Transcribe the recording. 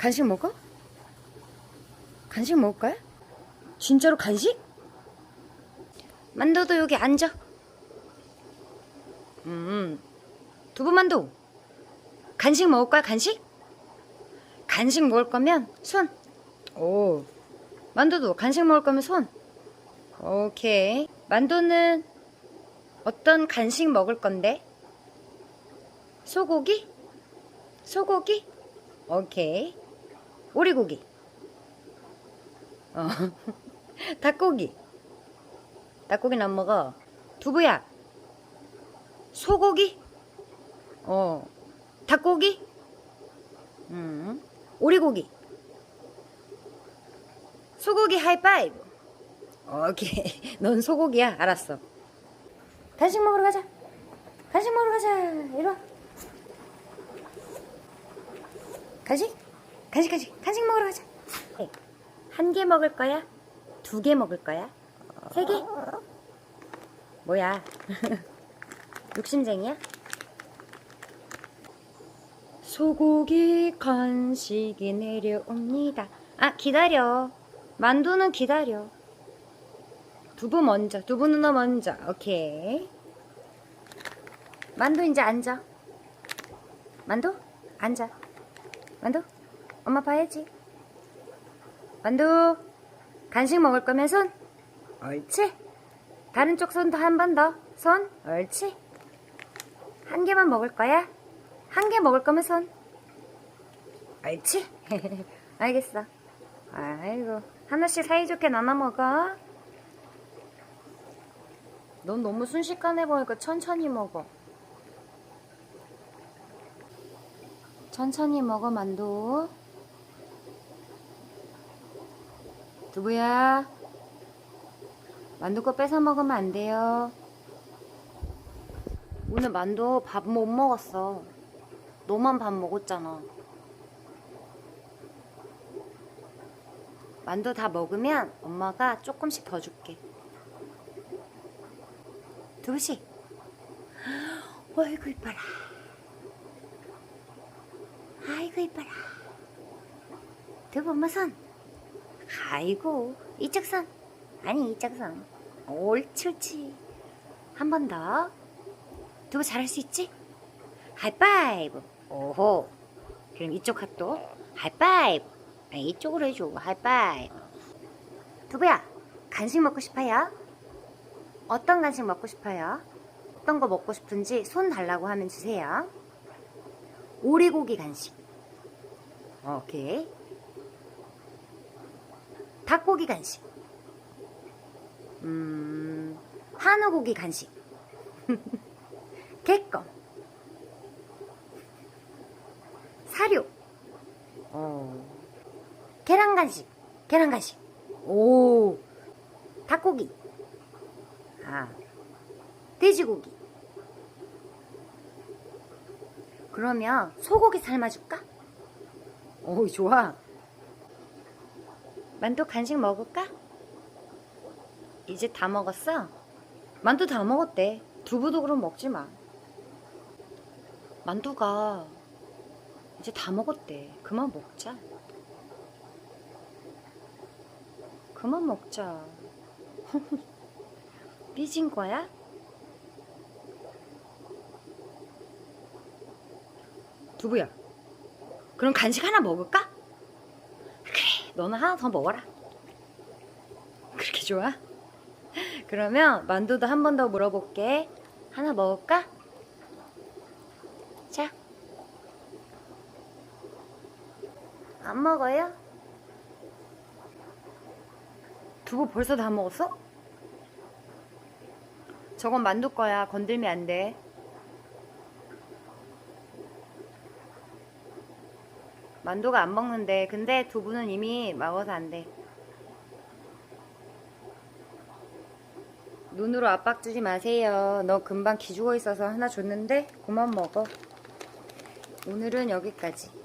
간식 먹어? 간식 먹을 거야? 진짜로 간식? 만두도 여기 앉아. 음, 두부만두. 간식 먹을 거야, 간식? 간식 먹을 거면 손. 오. 만두도 간식 먹을 거면 손. 오케이. 만두는 어떤 간식 먹을 건데? 소고기? 소고기? 오케이. 오리고기. 어. 닭고기. 닭고기는 안 먹어. 두부야. 소고기? 어. 닭고기? 음. 오리고기. 소고기 하이파이브. 오케이. 넌 소고기야. 알았어. 간식 먹으러 가자. 간식 먹으러 가자. 이리 와. 간식? 간식, 간식. 간식 먹으러 가자. 한 개 먹을 거야? 두 개 먹을 거야? 세 개? 뭐야? 욕심쟁이야? 소고기 간식이 내려옵니다. 아, 기다려. 만두는 기다려. 두부 먼저. 두부 누나 먼저. 오케이. 만두 이제 앉아. 만두? 앉아. 만두? 엄마 봐야지. 만두. 간식 먹을 거면 손. 옳지. 다른 쪽 손도 한 번 더. 손. 옳지. 한 개만 먹을 거야? 한 개 먹을 거면 손. 옳지. 알겠어. 아이고. 하나씩 사이좋게 나눠 먹어. 넌 너무 순식간에 보니까 천천히 먹어. 천천히 먹어, 만두. 두부야. 만두 거 뺏어 먹으면 안 돼요. 오늘 만두 밥 못 먹었어. 너만 밥 먹었잖아. 만두 다 먹으면 엄마가 조금씩 더 줄게. 두부씨. 어이구 이뻐라. 아이고 이뻐라. 두부 엄마 손. 아이고 이쪽 손. 아니 이쪽 손. 옳지 옳지. 한 번 더. 두부 잘할 수 있지? 하이파이브. 오호. 그럼 이쪽 핫도 하이파이브. 아, 이쪽으로 해줘. 하이파이브. 두부야, 간식 먹고 싶어요? 어떤 간식 먹고 싶어요? 어떤 거 먹고 싶은지 손 달라고 하면 주세요. 오리고기 간식. 오케이. 닭고기 간식. 음, 한우고기 간식. 개껌. 사료. 어. 계란 간식. 계란 간식. 오. 닭고기. 아. 돼지고기. 그러면 소고기 삶아줄까? 오, 좋아. 만두 간식 먹을까? 이제 다 먹었어? 만두 다 먹었대. 두부도 그럼 먹지 마. 만두가 이제 다 먹었대. 그만 먹자. 그만 먹자. 삐진 거야? 두부야. 그럼 간식 하나 먹을까? 너는 하나 더 먹어라. 그렇게 좋아? 그러면 만두도 한 번 더 물어볼게. 하나 먹을까? 자. 안 먹어요? 두부 벌써 다 먹었어? 저건 만두 거야. 건들면 안 돼. 만두가 안 먹는데. 근데 두부는 이미 먹어서 안 돼. 눈으로 압박 주지 마세요. 너 금방 기죽어 있어서 하나 줬는데 그만 먹어. 오늘은 여기까지.